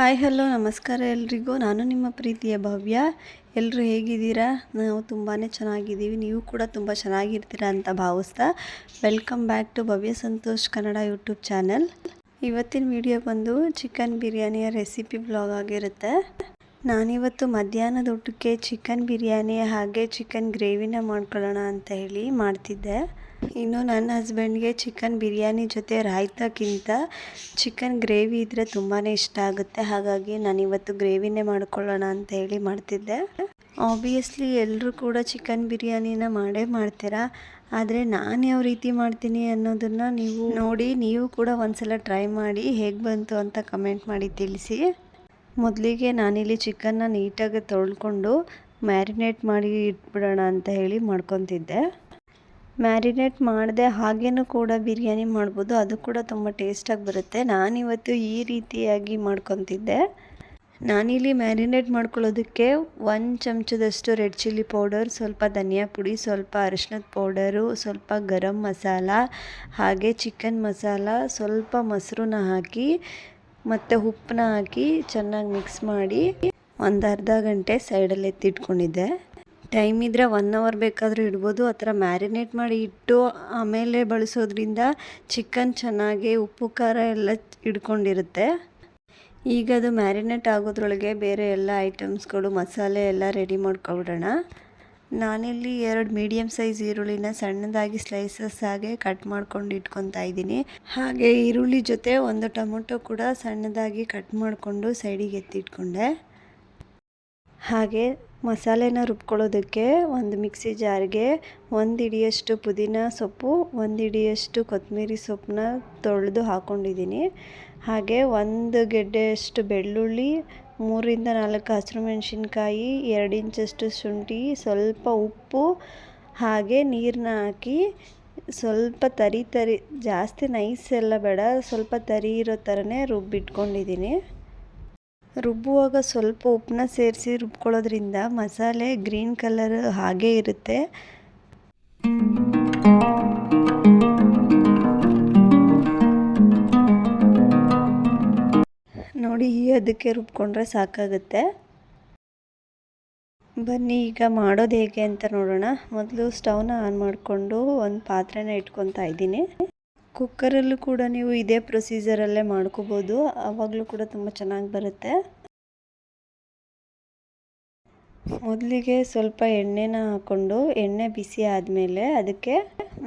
Hello, ನಮಸ್ಕಾರ ಎಲ್ರಿಗೂ. ನಾನು ನಿಮ್ಮ ಪ್ರೀತಿಯ ಭವ್ಯ. ಎಲ್ಲರೂ ಹೇಗಿದ್ದೀರಾ? ನಾವು ತುಂಬಾ ಚೆನ್ನಾಗಿದ್ದೀವಿ. ನೀವು ಕೂಡ ತುಂಬ ಚೆನ್ನಾಗಿರ್ತೀರಾ ಅಂತ ಭಾವಿಸ್ತಾ welcome back to Bhavya Santosh Kannada YouTube channel. ಇವತ್ತಿನ ವಿಡಿಯೋ ಬಂದು ಚಿಕನ್ ಬಿರಿಯಾನಿಯ ರೆಸಿಪಿ ಬ್ಲಾಗ್ ಆಗಿರುತ್ತೆ. ನಾನಿವತ್ತು ಮಧ್ಯಾಹ್ನದ ಊಟಕ್ಕೆ ಚಿಕನ್ ಬಿರಿಯಾನಿ ಹಾಗೆ ಚಿಕನ್ ಗ್ರೇವಿನ ಮಾಡ್ಕೊಳ್ಳೋಣ ಅಂತ ಹೇಳಿ ಮಾಡ್ತಿದ್ದೆ. ಇನ್ನು ನನ್ನ ಹಸ್ಬೆಂಡ್ಗೆ ಚಿಕನ್ ಬಿರಿಯಾನಿ ಜೊತೆ ರಾಯ್ತಕ್ಕಿಂತ ಚಿಕನ್ ಗ್ರೇವಿ ಇದ್ದರೆ ತುಂಬಾ ಇಷ್ಟ ಆಗುತ್ತೆ. ಹಾಗಾಗಿ ನಾನು ಇವತ್ತು ಗ್ರೇವಿನೇ ಮಾಡ್ಕೊಳ್ಳೋಣ ಅಂತ ಹೇಳಿ ಮಾಡ್ತಿದ್ದೆ. ಆಬ್ವಿಯಸ್ಲಿ ಎಲ್ಲರೂ ಕೂಡ ಚಿಕನ್ ಬಿರಿಯಾನಿನ ಮಾಡೇ ಮಾಡ್ತೀರಾ? ಆದರೆ ನಾನು ಯಾವ ರೀತಿ ಮಾಡ್ತೀನಿ ಅನ್ನೋದನ್ನು ನೀವು ನೋಡಿ ನೀವು ಕೂಡ ಒಂದ್ಸಲ ಟ್ರೈ ಮಾಡಿ ಹೇಗೆ ಬಂತು ಅಂತ ಕಮೆಂಟ್ ಮಾಡಿ ತಿಳಿಸಿ. ಮೊದಲಿಗೆ ನಾನಿಲ್ಲಿ ಚಿಕನ್ನ ನೀಟಾಗಿ ತೊಳ್ಕೊಂಡು ಮ್ಯಾರಿನೇಟ್ ಮಾಡಿ ಇಟ್ಬಿಡೋಣ ಅಂತ ಹೇಳಿ ಮಾಡ್ಕೊತಿದ್ದೆ. ಮ್ಯಾರಿನೇಟ್ ಮಾಡಿದೆ ಹಾಗೇನೂ ಕೂಡ ಬಿರಿಯಾನಿ ಮಾಡ್ಬೋದು. ಅದು ಕೂಡ ತುಂಬ ಟೇಸ್ಟಾಗಿ ಬರುತ್ತೆ. ನಾನಿವತ್ತು ಈ ರೀತಿಯಾಗಿ ಮಾಡ್ಕೊತಿದ್ದೆ. ನಾನಿಲ್ಲಿ ಮ್ಯಾರಿನೇಟ್ ಮಾಡ್ಕೊಳ್ಳೋದಕ್ಕೆ ಒಂದು ಚಮಚದಷ್ಟು ರೆಡ್ ಚಿಲ್ಲಿ ಪೌಡರ್, ಸ್ವಲ್ಪ ಧನಿಯಾ ಪುಡಿ, ಸ್ವಲ್ಪ ಅರಿಶಿನದ ಪೌಡರು, ಸ್ವಲ್ಪ ಗರಂ ಮಸಾಲ, ಹಾಗೆ ಚಿಕನ್ ಮಸಾಲ, ಸ್ವಲ್ಪ ಮೊಸರನ್ನ ಹಾಕಿ ಮತ್ತು ಉಪ್ಪನ್ನ ಹಾಕಿ ಚೆನ್ನಾಗಿ ಮಿಕ್ಸ್ ಮಾಡಿ ಒಂದು ಅರ್ಧ ಗಂಟೆ ಸೈಡಲ್ಲಿ ಎತ್ತಿಟ್ಕೊಂಡಿದ್ದೆ. ಟೈಮ್ ಇದ್ದರೆ ಒನ್ ಅವರ್ ಬೇಕಾದರೂ ಇಡ್ಬೋದು. ಆ ಥರ ಮ್ಯಾರಿನೇಟ್ ಮಾಡಿ ಇಟ್ಟು ಆಮೇಲೆ ಬಳಸೋದ್ರಿಂದ ಚಿಕನ್ ಚೆನ್ನಾಗಿ ಉಪ್ಪು, ಖಾರ ಎಲ್ಲ ಹಿಡ್ಕೊಂಡಿರುತ್ತೆ ಈಗ ಅದು ಮ್ಯಾರಿನೇಟ್ ಆಗೋದ್ರೊಳಗೆ ಬೇರೆ ಎಲ್ಲ ಐಟಮ್ಸ್ಗಳು, ಮಸಾಲೆ ಎಲ್ಲ ರೆಡಿ ಮಾಡ್ಕೊಬಿಡೋಣ. ನಾನಿಲ್ಲಿ ಎರಡು ಮೀಡಿಯಮ್ ಸೈಜ್ ಈರುಳ್ಳಿನ ಸಣ್ಣದಾಗಿ ಸ್ಲೈಸಸ್ ಆಗಿ ಕಟ್ ಮಾಡ್ಕೊಂಡು ಇಟ್ಕೊತಾ ಇದ್ದೀನಿ. ಹಾಗೆ ಈರುಳ್ಳಿ ಜೊತೆ ಒಂದು ಟೊಮೊಟೊ ಕೂಡ ಸಣ್ಣದಾಗಿ ಕಟ್ ಮಾಡಿಕೊಂಡು ಸೈಡಿಗೆ ಎತ್ತಿಟ್ಕೊಂಡೆ. ಹಾಗೆ ಮಸಾಲೆನ ರುಬ್ಕೊಳ್ಳೋದಕ್ಕೆ ಒಂದು ಮಿಕ್ಸಿ ಜಾರ್ಗೆ ಒಂದು ಹಿಡಿಯಷ್ಟು ಪುದೀನ ಸೊಪ್ಪು, ಒಂದು ಹಿಡಿಯಷ್ಟು ಕೊತ್ತಂಬರಿ ಸೊಪ್ಪನ್ನ ತೊಳೆದು ಹಾಕ್ಕೊಂಡಿದ್ದೀನಿ ಹಾಗೆ ಒಂದು ಗೆಡ್ಡೆಯಷ್ಟು ಬೆಳ್ಳುಳ್ಳಿ, ಮೂರಿಂದ ನಾಲ್ಕು ಹಸಿರು ಮೆಣಸಿನ್ಕಾಯಿ, ಎರಡು ಇಂಚಷ್ಟು ಶುಂಠಿ, ಸ್ವಲ್ಪ ಉಪ್ಪು, ಹಾಗೆ ನೀರನ್ನ ಹಾಕಿ ಸ್ವಲ್ಪ ತರಿ ತರಿ, ಜಾಸ್ತಿ ನೈಸ್ ಎಲ್ಲ ಬೇಡ, ಸ್ವಲ್ಪ ತರಿ ಇರೋ ಥರನೇ ರುಬ್ಬಿಟ್ಕೊಂಡಿದ್ದೀನಿ. ರುಬ್ಬುವಾಗ ಸ್ವಲ್ಪ ಉಪ್ಪನ್ನ ಸೇರಿಸಿ ರುಬ್ಕೊಳ್ಳೋದ್ರಿಂದ ಮಸಾಲೆ ಗ್ರೀನ್ ಕಲರ್ ಹಾಗೇ ಇರುತ್ತೆ. ನೋಡಿ ಅದಕ್ಕೆ ರುಬ್ಕೊಂಡ್ರೆ ಸಾಕಾಗುತ್ತೆ. ಬನ್ನಿ, ಈಗ ಮಾಡೋದು ಹೇಗೆ ಅಂತ ನೋಡೋಣ. ಮೊದಲು ಸ್ಟವ್ನ ಆನ್ ಮಾಡಿಕೊಂಡು ಒಂದು ಪಾತ್ರೆನ ಇಟ್ಕೊತಾ ಇದ್ದೀನಿ. ಕುಕ್ಕರಲ್ಲೂ ಕೂಡ ನೀವು ಇದೇ ಪ್ರೊಸೀಜರಲ್ಲೇ ಮಾಡ್ಕೋಬೋದು. ಆವಾಗಲೂ ಕೂಡ ತುಂಬ ಚೆನ್ನಾಗಿ ಬರುತ್ತೆ. ಮೊದಲಿಗೆ ಸ್ವಲ್ಪ ಎಣ್ಣೆನ ಹಾಕ್ಕೊಂಡು ಎಣ್ಣೆ ಬಿಸಿ ಆದಮೇಲೆ ಅದಕ್ಕೆ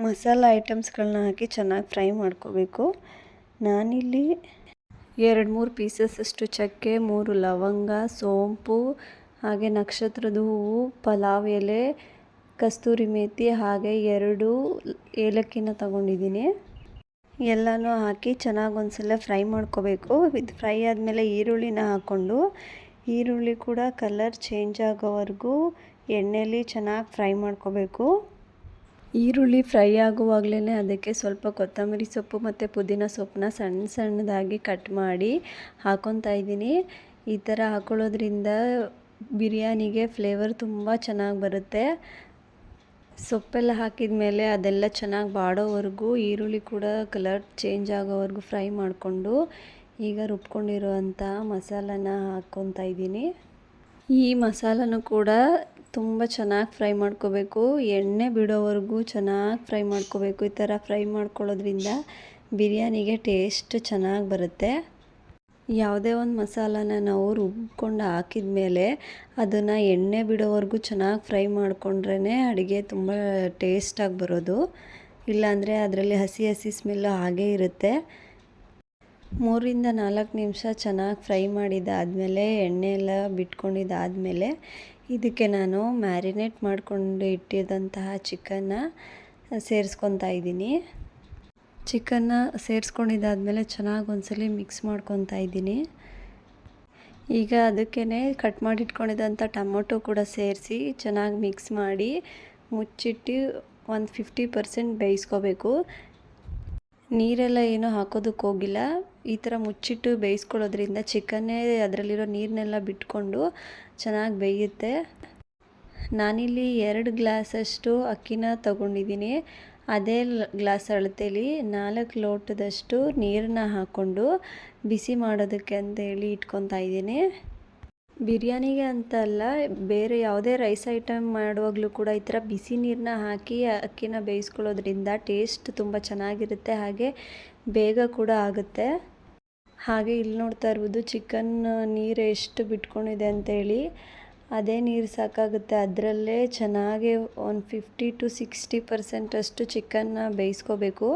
ಮಸಾಲ ಐಟಮ್ಸ್ಗಳನ್ನ ಹಾಕಿ ಚೆನ್ನಾಗಿ ಫ್ರೈ ಮಾಡ್ಕೋಬೇಕು. ನಾನಿಲ್ಲಿ ಎರಡು ಮೂರು ಪೀಸಸ್ ಅಷ್ಟು ಚಕ್ಕೆ, ಮೂರು ಲವಂಗ, ಸೋಂಪು, ಹಾಗೆ ನಕ್ಷತ್ರದ ಹೂವು, ಪಲಾವ್ ಎಲೆ, ಕಸ್ತೂರಿ ಮೇಥಿ ಹಾಗೆ ಎರಡು ಏಲಕ್ಕಿನ ತಗೊಂಡಿದ್ದೀನಿ. ಎಲ್ಲನೂ ಹಾಕಿ ಚೆನ್ನಾಗಿ ಒಂದ್ಸಲ ಫ್ರೈ ಮಾಡ್ಕೋಬೇಕು. ಇದು ಫ್ರೈ ಆದಮೇಲೆ ಈರುಳ್ಳಿನ ಹಾಕ್ಕೊಂಡು, ಈರುಳ್ಳಿ ಕೂಡ ಕಲರ್ ಚೇಂಜ್ ಆಗೋವರೆಗೂ ಎಣ್ಣೆಯಲ್ಲಿ ಚೆನ್ನಾಗಿ ಫ್ರೈ ಮಾಡ್ಕೋಬೇಕು. ಈರುಳ್ಳಿ ಫ್ರೈ ಆಗುವಾಗಲೇ ಅದಕ್ಕೆ ಸ್ವಲ್ಪ ಕೊತ್ತಂಬರಿ ಸೊಪ್ಪು ಮತ್ತು ಪುದೀನ ಸೊಪ್ಪನ್ನ ಸಣ್ಣ ಸಣ್ಣದಾಗಿ ಕಟ್ ಮಾಡಿ ಹಾಕೊತಾ ಇದ್ದೀನಿ. ಈ ಥರ ಹಾಕೊಳ್ಳೋದ್ರಿಂದ ಬಿರಿಯಾನಿಗೆ ಫ್ಲೇವರ್ ತುಂಬ ಚೆನ್ನಾಗಿ ಬರುತ್ತೆ. ಸೊಪ್ಪೆಲ್ಲ ಹಾಕಿದ ಮೇಲೆ ಅದೆಲ್ಲ ಚೆನ್ನಾಗಿ ಬಾಡೋವರೆಗೂ ಈರುಳ್ಳಿ ಕೂಡ ಕಲರ್ ಚೇಂಜ್ ಆಗೋವರೆಗೂ ಫ್ರೈ ಮಾಡಿಕೊಂಡು ಈಗ ರುಬ್ಕೊಂಡಿರುವಂಥ ಮಸಾಲನ ಹಾಕ್ಕೊತಾ ಇದ್ದೀನಿ. ಈ ಮಸಾಲನೂ ಕೂಡ ತುಂಬ ಚೆನ್ನಾಗಿ ಫ್ರೈ ಮಾಡ್ಕೋಬೇಕು. ಎಣ್ಣೆ ಬಿಡೋವರೆಗೂ ಚೆನ್ನಾಗಿ ಫ್ರೈ ಮಾಡ್ಕೋಬೇಕು. ಈ ಥರ ಫ್ರೈ ಮಾಡ್ಕೊಳ್ಳೋದ್ರಿಂದ ಬಿರಿಯಾನಿಗೆ ಟೇಸ್ಟ್ ಚೆನ್ನಾಗಿ ಬರುತ್ತೆ. ಯಾವುದೇ ಒಂದು ಮಸಾಲಾನ ನಾವು ರುಬ್ಕೊಂಡು ಹಾಕಿದ ಮೇಲೆ ಅದನ್ನು ಎಣ್ಣೆ ಬಿಡೋವರೆಗೂ ಚೆನ್ನಾಗಿ ಫ್ರೈ ಮಾಡಿಕೊಂಡ್ರೇ ಅಡುಗೆ ತುಂಬ ಟೇಸ್ಟಾಗಿ ಬರೋದು. ಇಲ್ಲಾಂದರೆ ಅದರಲ್ಲಿ ಹಸಿ ಹಸಿ ಸ್ಮೆಲ್ಲು ಹಾಗೇ ಇರುತ್ತೆ. ಮೂರಿಂದ ನಾಲ್ಕು ನಿಮಿಷ ಚೆನ್ನಾಗಿ ಫ್ರೈ ಮಾಡಿದ್ದಾದಮೇಲೆ ಎಣ್ಣೆ ಎಲ್ಲ ಬಿಟ್ಕೊಂಡಿದ್ದಾದಮೇಲೆ ಇದಕ್ಕೆ ನಾನು ಮ್ಯಾರಿನೇಟ್ ಮಾಡಿಕೊಂಡು ಇಟ್ಟಿದ್ದಂತಹ ಚಿಕನ್ನ ಸೇರಿಸ್ಕೊತಾ ಇದ್ದೀನಿ. ಚಿಕನ್ನ ಸೇರಿಸ್ಕೊಂಡಿದ್ದಾದಮೇಲೆ ಚೆನ್ನಾಗಿ ಒಂದ್ಸಲಿ ಮಿಕ್ಸ್ ಮಾಡ್ಕೊತಾ ಇದ್ದೀನಿ. ಈಗ ಅದಕ್ಕೇ ಕಟ್ ಮಾಡಿಟ್ಕೊಂಡಿದ್ದಂಥ ಟೊಮೊಟೊ ಕೂಡ ಸೇರಿಸಿ ಚೆನ್ನಾಗಿ ಮಿಕ್ಸ್ ಮಾಡಿ ಮುಚ್ಚಿಟ್ಟು ಒಂದು ಫಿಫ್ಟಿ ಪರ್ಸೆಂಟ್ ಬೇಯಿಸ್ಕೋಬೇಕು. ನೀರೆಲ್ಲ ಏನೂ ಹಾಕೋದಕ್ಕೆ ಹೋಗಿಲ್ಲ. ಈ ಥರ ಮುಚ್ಚಿಟ್ಟು ಬೇಯಿಸ್ಕೊಳ್ಳೋದ್ರಿಂದ ಚಿಕನ್ನೇ ಅದರಲ್ಲಿರೋ ನೀರನ್ನೆಲ್ಲ ಬಿಟ್ಕೊಂಡು ಚೆನ್ನಾಗಿ ಬೇಯುತ್ತೆ. ನಾನಿಲ್ಲಿ ಎರಡು ಗ್ಲಾಸಷ್ಟು ಅಕ್ಕಿನ ತಗೊಂಡಿದ್ದೀನಿ. ಅದೇ ಗ್ಲಾಸ್ ಅಳತೆಲಿ ನಾಲ್ಕು ಲೋಟದಷ್ಟು ನೀರನ್ನ ಹಾಕ್ಕೊಂಡು ಬಿಸಿ ಮಾಡೋದಕ್ಕೆ ಅಂತೇಳಿ ಇಟ್ಕೊತಾ ಇದ್ದೀನಿ. ಬಿರಿಯಾನಿಗೆ ಅಂತಲ್ಲ ಬೇರೆ ಯಾವುದೇ ರೈಸ್ ಐಟಮ್ ಮಾಡುವಾಗಲೂ ಕೂಡ ಈ ಥರ ಬಿಸಿ ನೀರನ್ನ ಹಾಕಿ ಅಕ್ಕಿನ ಬೇಯಿಸ್ಕೊಳ್ಳೋದ್ರಿಂದ ಟೇಸ್ಟ್ ತುಂಬ ಚೆನ್ನಾಗಿರುತ್ತೆ, ಹಾಗೆ ಬೇಗ ಕೂಡ ಆಗುತ್ತೆ. ಹಾಗೆ ಇಲ್ಲಿ ನೋಡ್ತಾ ಇರ್ಬೋದು ಚಿಕನ್ ನೀರು ಎಷ್ಟು ಬಿಟ್ಕೊಂಡಿದೆ ಅಂತೇಳಿ ಅದೇ ನೀರು ಸಾಕಾಗುತ್ತೆ. ಅದರಲ್ಲೇ ಚೆನ್ನಾಗಿ ಒಂದು ಫಿಫ್ಟಿ ಟು ಸಿಕ್ಸ್ಟಿ ಪರ್ಸೆಂಟ್ ಅಷ್ಟು ಚಿಕನ್ನ ಬೇಯಿಸ್ಕೋಬೇಕು.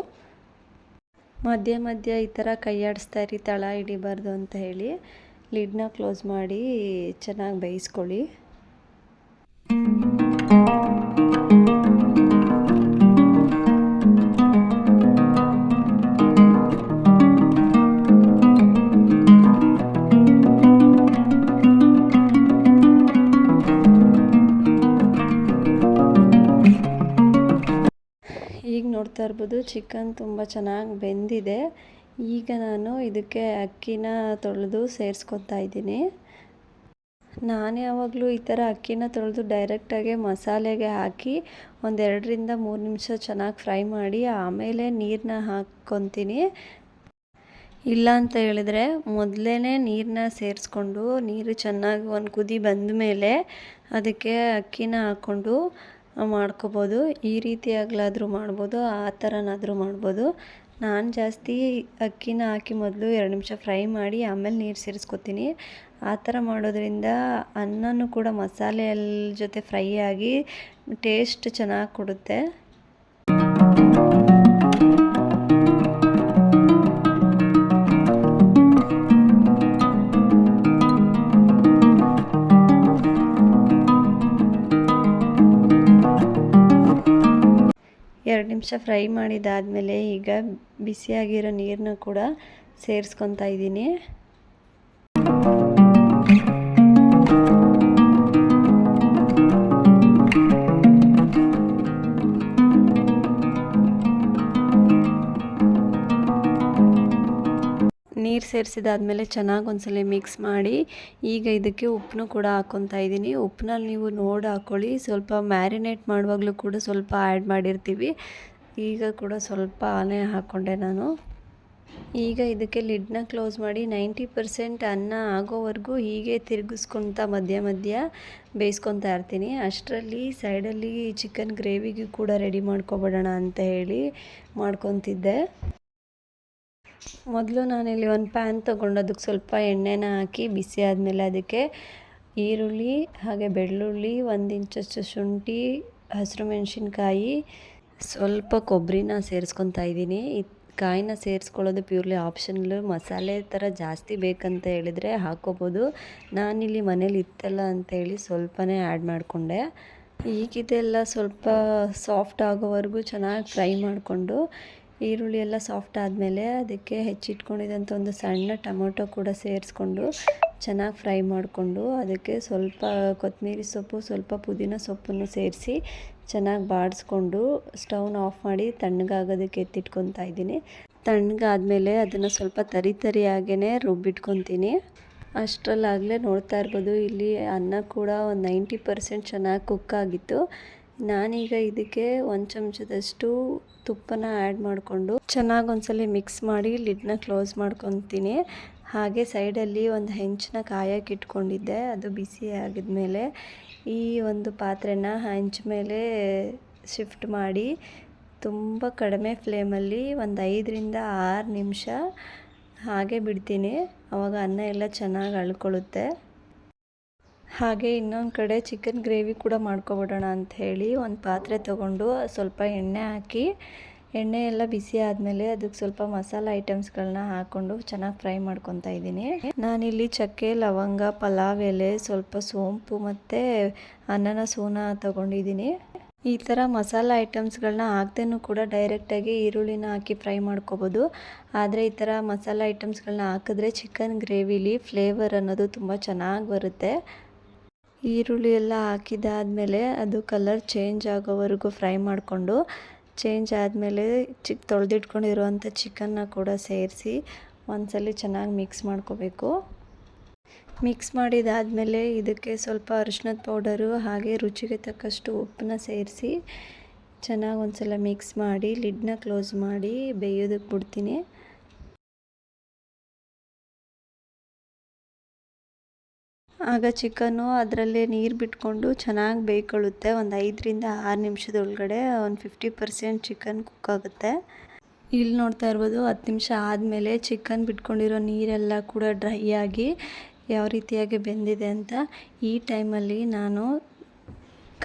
ಮಧ್ಯ ಮಧ್ಯ ಈ ಥರ ಕೈಯಾಡಿಸ್ತಾ ಇರಿ, ತಳ ಹಿಡಿಬಾರ್ದು ಅಂತ ಹೇಳಿ ಲಿಡ್ನ ಕ್ಲೋಸ್ ಮಾಡಿ ಚೆನ್ನಾಗಿ ಬೇಯಿಸ್ಕೊಳ್ಳಿ. ನೋಡ್ತಾ ಚಿಕನ್ ತುಂಬ ಚೆನ್ನಾಗಿ ಬೆಂದಿದೆ. ಈಗ ನಾನು ಇದಕ್ಕೆ ಅಕ್ಕಿನ ತೊಳೆದು ಸೇರಿಸ್ಕೊತಾ ಇದ್ದೀನಿ. ನಾನು ಯಾವಾಗಲೂ ಈ ಥರ ಅಕ್ಕಿನ ತೊಳೆದು ಡೈರೆಕ್ಟಾಗಿ ಮಸಾಲೆಗೆ ಹಾಕಿ ಒಂದೆರಡರಿಂದ ಮೂರು ನಿಮಿಷ ಚೆನ್ನಾಗಿ ಫ್ರೈ ಮಾಡಿ ಆಮೇಲೆ ನೀರನ್ನ ಹಾಕ್ಕೊತೀನಿ. ಇಲ್ಲ ಅಂತ ಹೇಳಿದ್ರೆ ಮೊದಲೇ ನೀರನ್ನ ಸೇರಿಸ್ಕೊಂಡು ನೀರು ಚೆನ್ನಾಗಿ ಒಂದು ಕುದಿ ಬಂದ ಮೇಲೆ ಅದಕ್ಕೆ ಅಕ್ಕಿನ ಹಾಕ್ಕೊಂಡು ಮಾಡ್ಕೋಬೋದು. ಈ ರೀತಿಯಾಗ್ಲಾದರೂ ಮಾಡ್ಬೋದು, ಆ ಥರನಾದರೂ ಮಾಡ್ಬೋದು. ನಾನು ಜಾಸ್ತಿ ಅಕ್ಕಿನ ಹಾಕಿ ಮೊದಲು ಎರಡು ನಿಮಿಷ ಫ್ರೈ ಮಾಡಿ ಆಮೇಲೆ ನೀರು ಸೇರಿಸ್ಕೊತೀನಿ. ಆ ಥರ ಮಾಡೋದ್ರಿಂದ ಅನ್ನನೂ ಕೂಡ ಮಸಾಲೆ ಜೊತೆ ಫ್ರೈ ಆಗಿ ಟೇಸ್ಟ್ ಚೆನ್ನಾಗಿ ಕೊಡುತ್ತೆ. ಎರಡು ನಿಮಿಷ ಫ್ರೈ ಮಾಡಿದಾದಮೇಲೆ ಈಗ ಬಿಸಿಯಾಗಿರೋ ನೀರನ್ನ ಕೂಡ ಸೇರಿಸ್ಕೊತಾ ಇದ್ದೀನಿ. ನೀರು ಸೇರಿಸಿದಾದ್ಮೇಲೆ ಚೆನ್ನಾಗಿ ಒಂದ್ಸಲ ಮಿಕ್ಸ್ ಮಾಡಿ ಈಗ ಇದಕ್ಕೆ ಉಪ್ಪನ್ನು ಕೂಡ ಹಾಕ್ಕೊತಾ ಇದ್ದೀನಿ. ಉಪ್ಪನಲ್ಲಿ ನೀವು ನೋಡಿ ಹಾಕ್ಕೊಳ್ಳಿ ಸ್ವಲ್ಪ ಮ್ಯಾರಿನೇಟ್ ಮಾಡುವಾಗಲೂ ಕೂಡ ಸ್ವಲ್ಪ ಆ್ಯಡ್ ಮಾಡಿರ್ತೀವಿ. ಈಗ ಕೂಡ ಸ್ವಲ್ಪ ಆನೆ ಹಾಕ್ಕೊಂಡೆ ನಾನು. ಈಗ ಇದಕ್ಕೆ ಲಿಡ್ನ ಕ್ಲೋಸ್ ಮಾಡಿ ನೈಂಟಿ ಪರ್ಸೆಂಟ್ ಅನ್ನ ಆಗೋವರೆಗೂ ಹೀಗೆ ತಿರುಗಿಸ್ಕೊತಾ ಮಧ್ಯ ಮಧ್ಯ ಬೇಯಿಸ್ಕೊತಾ ಇರ್ತೀನಿ. ಅಷ್ಟರಲ್ಲಿ ಸೈಡಲ್ಲಿ ಚಿಕನ್ ಗ್ರೇವಿಗೂ ಕೂಡ ರೆಡಿ ಮಾಡ್ಕೊಬಿಡೋಣ ಅಂತ ಹೇಳಿ ಮಾಡ್ಕೊತಿದ್ದೆ. ಮೊದಲು ನಾನಿಲ್ಲಿ ಒಂದು ಪ್ಯಾನ್ ತೊಗೊಂಡು ಅದಕ್ಕೆ ಸ್ವಲ್ಪ ಎಣ್ಣೆನ ಹಾಕಿ ಬಿಸಿ ಆದಮೇಲೆ ಅದಕ್ಕೆ ಈರುಳ್ಳಿ ಹಾಗೆ ಬೆಳ್ಳುಳ್ಳಿ ಒಂದು ಇಂಚಷ್ಟು ಶುಂಠಿ, ಹಸಿರು ಮೆಣಸಿನ್ಕಾಯಿ, ಸ್ವಲ್ಪ ಕೊಬ್ಬರಿನ ಸೇರಿಸ್ಕೊತಾ ಇದ್ದೀನಿ. ಕಾಯಿನ ಸೇರಿಸ್ಕೊಳ್ಳೋದು ಪ್ಯೂರ್ಲಿ ಆಪ್ಷನಲ್ಲು ಮಸಾಲೆ ಥರ ಜಾಸ್ತಿ ಬೇಕಂತ ಹೇಳಿದರೆ ಹಾಕ್ಕೋಬೋದು. ನಾನಿಲ್ಲಿ ಮನೇಲಿ ಇತ್ತಲ್ಲ ಅಂತೇಳಿ ಸ್ವಲ್ಪನೇ ಆ್ಯಡ್ ಮಾಡಿಕೊಂಡೆ. ಈಗಿದೆಲ್ಲ ಸ್ವಲ್ಪ ಸಾಫ್ಟ್ ಆಗೋವರೆಗೂ ಚೆನ್ನಾಗಿ ಫ್ರೈ ಮಾಡಿಕೊಂಡು ಈರುಳ್ಳಿ ಎಲ್ಲ ಸಾಫ್ಟ್ ಆದಮೇಲೆ ಅದಕ್ಕೆ ಹೆಚ್ಚಿಟ್ಕೊಂಡಿದ್ದಂಥ ಒಂದು ಸಣ್ಣ ಟೊಮೊಟೊ ಕೂಡ ಸೇರಿಸ್ಕೊಂಡು ಚೆನ್ನಾಗಿ ಫ್ರೈ ಮಾಡಿಕೊಂಡು ಅದಕ್ಕೆ ಸ್ವಲ್ಪ ಕೊತ್ತಂಬರಿ ಸೊಪ್ಪು, ಸ್ವಲ್ಪ ಪುದೀನ ಸೊಪ್ಪನ್ನು ಸೇರಿಸಿ ಚೆನ್ನಾಗಿ ಬಾಡಿಸ್ಕೊಂಡು ಸ್ಟವ್ನ ಆಫ್ ಮಾಡಿ ತಣ್ಣಗಾಗೋದಕ್ಕೆ ಎತ್ತಿಟ್ಕೊತಾ ಇದ್ದೀನಿ. ತಣ್ಣಗಾದಮೇಲೆ ಅದನ್ನು ಸ್ವಲ್ಪ ತರಿ ತರಿಯಾಗೇ ರುಬ್ಬಿಟ್ಕೊತೀನಿ. ಅಷ್ಟರಲ್ಲಾಗಲೇ ನೋಡ್ತಾ ಇರ್ಬೋದು, ಇಲ್ಲಿ ಅನ್ನ ಕೂಡ ಒಂದು ನೈಂಟಿ ಪರ್ಸೆಂಟ್ ಚೆನ್ನಾಗಿ ಕುಕ್ ಆಗಿತ್ತು. ನಾನೀಗ ಇದಕ್ಕೆ ಒಂದು ಚಮಚದಷ್ಟು ತುಪ್ಪನ ಆ್ಯಡ್ ಮಾಡಿಕೊಂಡು ಚೆನ್ನಾಗಿ ಒಂದ್ಸಲ ಮಿಕ್ಸ್ ಮಾಡಿ ಲಿಡ್ನ ಕ್ಲೋಸ್ ಮಾಡ್ಕೊತೀನಿ. ಹಾಗೆ ಸೈಡಲ್ಲಿ ಒಂದು ಹೆಂಚನ್ನ ಕಾಯಕ್ಕೆ ಇಟ್ಕೊಂಡಿದ್ದೆ. ಅದು ಬಿಸಿ ಆಗಿದ್ಮೇಲೆ ಈ ಒಂದು ಪಾತ್ರೆನ ಹೆಂಚ ಮೇಲೆ ಶಿಫ್ಟ್ ಮಾಡಿ ತುಂಬ ಕಡಿಮೆ ಫ್ಲೇಮಲ್ಲಿ ಒಂದು ಐದರಿಂದ ಆರು ನಿಮಿಷ ಹಾಗೆ ಬಿಡ್ತೀನಿ. ಆವಾಗ ಅನ್ನ ಎಲ್ಲ ಚೆನ್ನಾಗಿ ಅಳ್ಕೊಳ್ಳುತ್ತೆ. ಹಾಗೆ ಇನ್ನೊಂದು ಕಡೆ ಚಿಕನ್ ಗ್ರೇವಿ ಕೂಡ ಮಾಡ್ಕೊಬಿಡೋಣ ಅಂತ ಹೇಳಿ ಒಂದು ಪಾತ್ರೆ ತೊಗೊಂಡು ಸ್ವಲ್ಪ ಎಣ್ಣೆ ಹಾಕಿ, ಎಣ್ಣೆ ಎಲ್ಲ ಬಿಸಿ ಆದಮೇಲೆ ಅದಕ್ಕೆ ಸ್ವಲ್ಪ ಮಸಾಲ ಐಟಮ್ಸ್ಗಳನ್ನ ಹಾಕ್ಕೊಂಡು ಚೆನ್ನಾಗಿ ಫ್ರೈ ಮಾಡ್ಕೊತಾ ಇದ್ದೀನಿ. ನಾನಿಲ್ಲಿ ಚಕ್ಕೆ, ಲವಂಗ, ಪಲಾವ್ ಎಲೆ, ಸ್ವಲ್ಪ ಸೋಂಪು ಮತ್ತು ಅನ್ನನ ಸೂನ ತಗೊಂಡಿದ್ದೀನಿ. ಈ ಥರ ಮಸಾಲ ಐಟಮ್ಸ್ಗಳನ್ನ ಹಾಕ್ದೇನೂ ಕೂಡ ಡೈರೆಕ್ಟಾಗಿ ಈರುಳ್ಳಿನ ಹಾಕಿ ಫ್ರೈ ಮಾಡ್ಕೋಬೋದು. ಆದರೆ ಈ ಥರ ಮಸಾಲ ಐಟಮ್ಸ್ಗಳನ್ನ ಹಾಕಿದ್ರೆ ಚಿಕನ್ ಗ್ರೇವಿಲಿ ಫ್ಲೇವರ್ ಅನ್ನೋದು ತುಂಬ ಚೆನ್ನಾಗಿ ಬರುತ್ತೆ. ಈರುಳ್ಳಿ ಎಲ್ಲ ಹಾಕಿದಾದ್ಮೇಲೆ ಅದು ಕಲರ್ ಚೇಂಜ್ ಆಗೋವರೆಗೂ ಫ್ರೈ ಮಾಡಿಕೊಂಡು ಚೇಂಜ್ ಆದಮೇಲೆ ಚಿಕ್ ತೊಳೆದಿಟ್ಕೊಂಡಿರುವಂಥ ಚಿಕನ್ನ ಕೂಡ ಸೇರಿಸಿ ಒಂದ್ಸಲ ಚೆನ್ನಾಗಿ ಮಿಕ್ಸ್ ಮಾಡ್ಕೋಬೇಕು. ಮಿಕ್ಸ್ ಮಾಡಿದಾದಮೇಲೆ ಇದಕ್ಕೆ ಸ್ವಲ್ಪ ಅರಿಶಿನದ ಪೌಡರು ಹಾಗೆ ರುಚಿಗೆ ತಕ್ಕಷ್ಟು ಉಪ್ಪನ್ನ ಸೇರಿಸಿ ಚೆನ್ನಾಗಿ ಒಂದ್ಸಲ ಮಿಕ್ಸ್ ಮಾಡಿ ಲಿಡ್ನ ಕ್ಲೋಸ್ ಮಾಡಿ ಬೇಯೋದಕ್ಕೆ ಬಿಡ್ತೀನಿ. ಆಗ ಚಿಕನ್ನು ಅದರಲ್ಲೇ ನೀರು ಬಿಟ್ಕೊಂಡು ಚೆನ್ನಾಗಿ ಬೇಯ್ಕೊಳ್ಳುತ್ತೆ. ಒಂದು ಐದರಿಂದ ಆರು ನಿಮಿಷದೊಳಗಡೆ ಒಂದು ಫಿಫ್ಟಿ ಪರ್ಸೆಂಟ್ ಚಿಕನ್ ಕುಕ್ ಆಗುತ್ತೆ. ಇಲ್ಲಿ ನೋಡ್ತಾ ಇರ್ಬೋದು ಹತ್ತು ನಿಮಿಷ ಆದಮೇಲೆ ಚಿಕನ್ ಬಿಟ್ಕೊಂಡಿರೋ ನೀರೆಲ್ಲ ಕೂಡ ಡ್ರೈ ಆಗಿ ಯಾವ ರೀತಿಯಾಗಿ ಬೆಂದಿದೆ ಅಂತ ಈ ಟೈಮಲ್ಲಿ ನಾನು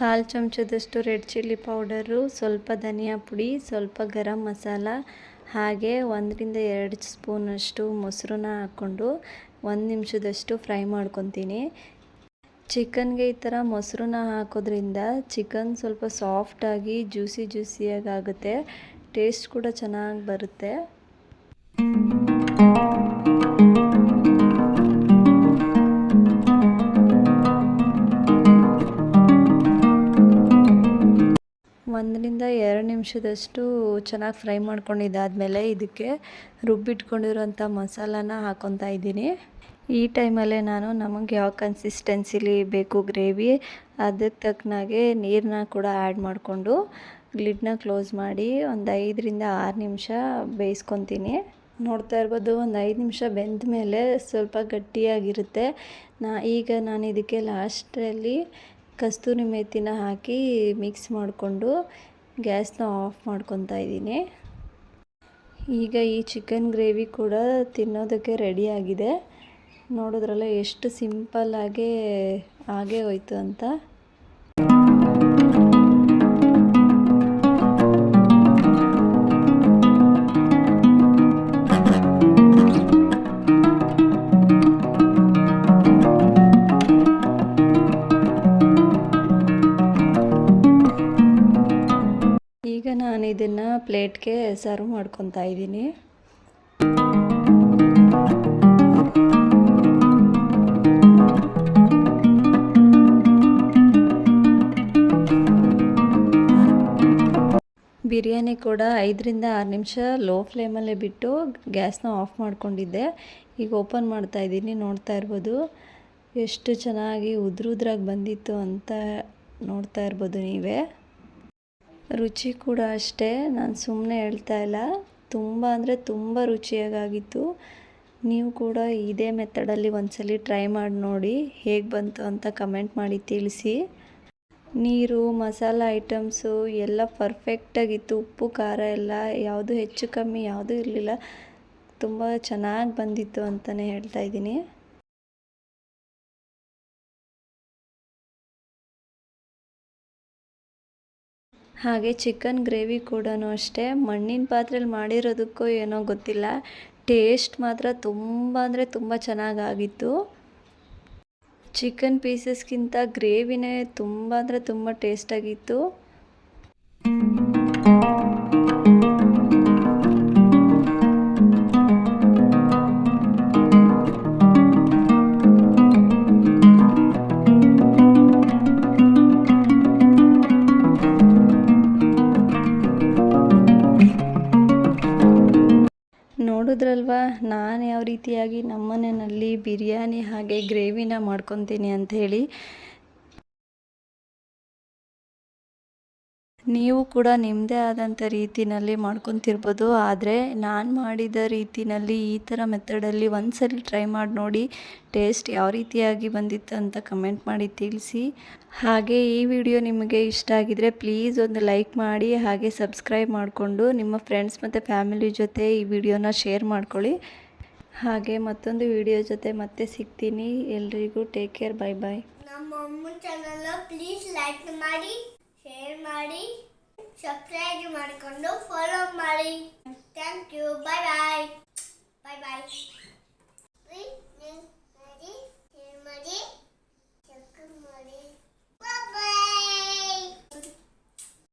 ಕಾಲು ಚಮಚದಷ್ಟು ರೆಡ್ ಚಿಲ್ಲಿ ಪೌಡರು, ಸ್ವಲ್ಪ ಧನಿಯಾ ಪುಡಿ, ಸ್ವಲ್ಪ ಗರಂ ಮಸಾಲ, ಹಾಗೆ ಒಂದರಿಂದ ಎರಡು ಸ್ಪೂನಷ್ಟು ಮೊಸರನ್ನ ಹಾಕ್ಕೊಂಡು ಒಂದು ನಿಮಿಷದಷ್ಟು ಫ್ರೈ ಮಾಡ್ಕೊತೀನಿ. ಚಿಕನ್ಗೆ ಈ ಥರ ಮೊಸರನ್ನ ಹಾಕೋದ್ರಿಂದ ಚಿಕನ್ ಸ್ವಲ್ಪ ಸಾಫ್ಟಾಗಿ ಜ್ಯೂಸಿ ಜ್ಯೂಸಿಯಾಗಿ ಆಗುತ್ತೆ. ಟೇಸ್ಟ್ ಕೂಡ ಚೆನ್ನಾಗಿ ಬರುತ್ತೆ. ಒಂದರಿಂದ ಎರಡು ನಿಮಿಷದಷ್ಟು ಚೆನ್ನಾಗಿ ಫ್ರೈ ಮಾಡ್ಕೊಂಡಿದ್ದಾದಮೇಲೆ ಇದಕ್ಕೆ ರುಬ್ಬಿಟ್ಕೊಂಡಿರೋಂಥ ಮಸಾಲಾನ ಹಾಕೊತಾ ಇದ್ದೀನಿ. ಈ ಟೈಮಲ್ಲೇ ನಾನು ನಮಗೆ ಯಾವ ಕನ್ಸಿಸ್ಟೆನ್ಸಿಲಿ ಬೇಕು ಗ್ರೇವಿ ಅದಕ್ಕೆ ತಕ್ಕನಾಗೆ ನೀರನ್ನ ಕೂಡ ಆ್ಯಡ್ ಮಾಡಿಕೊಂಡು ಲಿಡ್ನ ಕ್ಲೋಸ್ ಮಾಡಿ ಒಂದು ಐದರಿಂದ ಆರು ನಿಮಿಷ ಬೇಯಿಸ್ಕೊತೀನಿ. ನೋಡ್ತಾ ಇರ್ಬೋದು ಒಂದು ಐದು ನಿಮಿಷ ಬೆಂದ ಮೇಲೆ ಸ್ವಲ್ಪ ಗಟ್ಟಿಯಾಗಿರುತ್ತೆ. ನಾ ಈಗ ನಾನು ಇದಕ್ಕೆ ಲಾಸ್ಟಲ್ಲಿ ಕಸ್ತೂರಿ ಮೇಥಿನ ಹಾಕಿ ಮಿಕ್ಸ್ ಮಾಡಿಕೊಂಡು ಗ್ಯಾಸ್ನ ಆಫ್ ಮಾಡ್ಕೊತಾ ಇದ್ದೀನಿ. ಈಗ ಈ ಚಿಕನ್ ಗ್ರೇವಿ ಕೂಡ ತಿನ್ನೋದಕ್ಕೆ ರೆಡಿಯಾಗಿದೆ ನೋಡಿದ್ರಲ್ಲ ಎಷ್ಟು ಸಿಂಪಲ್ಲಾಗೇ ಆಗೇ ಹೋಯ್ತು ಅಂತ. ಈಗ ನಾನು ಇದನ್ನು ಪ್ಲೇಟ್ಗೆ ಸರ್ವ್ ಮಾಡ್ಕೊತಾ ಇದ್ದೀನಿ. ಬಿರಿಯಾನಿ ಕೂಡ ಐದರಿಂದ ಆರು ನಿಮಿಷ ಲೋ ಫ್ಲೇಮಲ್ಲೇ ಬಿಟ್ಟು ಗ್ಯಾಸ್ನ ಆಫ್ ಮಾಡಿಕೊಂಡಿದ್ದೆ. ಈಗ ಓಪನ್ ಮಾಡ್ತಾ ಇದ್ದೀನಿ, ನೋಡ್ತಾ ಇರ್ಬೋದು. ಎಷ್ಟು ಚೆನ್ನಾಗಿ ಉದ್ರುದ್ರಾಗಿ ಬಂದಿತ್ತು ಅಂತ ನೋಡ್ತಾ ಇರ್ಬೋದು ನೀವೇ. ರುಚಿ ಕೂಡ ಅಷ್ಟೇ, ನಾನು ಸುಮ್ಮನೆ ಹೇಳ್ತಾ ಇಲ್ಲ. ತುಂಬ ಅಂದರೆ ತುಂಬ ರುಚಿಯಾಗಿತ್ತು ನೀವು ಕೂಡ ಇದೇ ಮೆಥಡಲ್ಲಿ ಒಂದ್ಸಲಿ ಟ್ರೈ ಮಾಡಿ ನೋಡಿ ಹೇಗೆ ಬಂತು ಅಂತ ಕಮೆಂಟ್ ಮಾಡಿ ತಿಳಿಸಿ. ನೀರು, ಮಸಾಲ ಐಟಮ್ಸು ಎಲ್ಲ ಪರ್ಫೆಕ್ಟಾಗಿತ್ತು ಉಪ್ಪು, ಖಾರ ಎಲ್ಲ ಯಾವುದು ಹೆಚ್ಚು ಕಮ್ಮಿ ಯಾವುದೂ ಇರಲಿಲ್ಲ. ತುಂಬ ಚೆನ್ನಾಗಿ ಬಂದಿತ್ತು ಅಂತಲೇ ಹೇಳ್ತಾ ಇದ್ದೀನಿ. ಹಾಗೆ ಚಿಕನ್ ಗ್ರೇವಿ ಕೂಡ ಅಷ್ಟೇ. ಮಣ್ಣಿನ ಪಾತ್ರೆಯಲ್ಲಿ ಮಾಡಿರೋದಕ್ಕೂ ಏನೋ ಗೊತ್ತಿಲ್ಲ. ಟೇಸ್ಟ್ ಮಾತ್ರ ತುಂಬ ಅಂದರೆ ತುಂಬ ಚೆನ್ನಾಗಾಗಿತ್ತು ಚಿಕನ್ ಪೀಸಸ್ಗಿಂತ ಗ್ರೇವಿನೇ ತುಂಬ ಅಂದರೆ ತುಂಬ ಟೇಸ್ಟಾಗಿತ್ತು. ನೋಡಿದ್ರಲ್ವಾ ನಾನು ಯಾವ ರೀತಿಯಾಗಿ ನಮ್ಮನೆಯಲ್ಲಿ ಬಿರಿಯಾನಿ ಹಾಗೆ ಗ್ರೇವಿನ ಮಾಡ್ಕೊತೀನಿ ಅಂತ ನೀವು ಕೂಡ ನಿಮ್ಮದೇ ಆದಂಥ ರೀತಿಯಲ್ಲಿ ಮಾಡ್ಕೊತಿರ್ಬೋದು. ಆದರೆ ನಾನು ಮಾಡಿದ ರೀತಿಯಲ್ಲಿ ಈ ಥರ ಮೆಥಡಲ್ಲಿ ಒಂದ್ಸಲಿ ಟ್ರೈ ಮಾಡಿ ನೋಡಿ ಟೇಸ್ಟ್ ಯಾವ ರೀತಿಯಾಗಿ ಬಂದಿತ್ತು ಅಂತ ಕಮೆಂಟ್ ಮಾಡಿ ತಿಳಿಸಿ. ಹಾಗೆ ಈ ವಿಡಿಯೋ ನಿಮಗೆ ಇಷ್ಟ ಆಗಿದರೆ ಪ್ಲೀಸ್ ಒಂದು ಲೈಕ್ ಮಾಡಿ, ಹಾಗೆ ಸಬ್ಸ್ಕ್ರೈಬ್ ಮಾಡಿಕೊಂಡು ನಿಮ್ಮ ಫ್ರೆಂಡ್ಸ್ ಮತ್ತು ಫ್ಯಾಮಿಲಿ ಜೊತೆ ಈ ವಿಡಿಯೋನ ಶೇರ್ ಮಾಡ್ಕೊಳ್ಳಿ. ಹಾಗೆ ಮತ್ತೊಂದು ವಿಡಿಯೋ ಜೊತೆ ಮತ್ತೆ ಸಿಗ್ತೀನಿ. ಎಲ್ರಿಗೂ ಟೇಕ್ ಕೇರ್, ಬೈ ಬಾಯ್ ನಮ್ಮ ಚಾನಲ್ ಪ್ಲೀಸ್ ಲೈಕ್ ಮಾಡಿ. ಶೇರ್ ಮಾಡಿ ಸಬ್ಸ್ಕ್ರೈಬ್ ಮಾಡಿಕೊಂಡು ಫಾಲೋ ಮಾಡಿ thank you bye bye bye bye share ಮಾಡಿ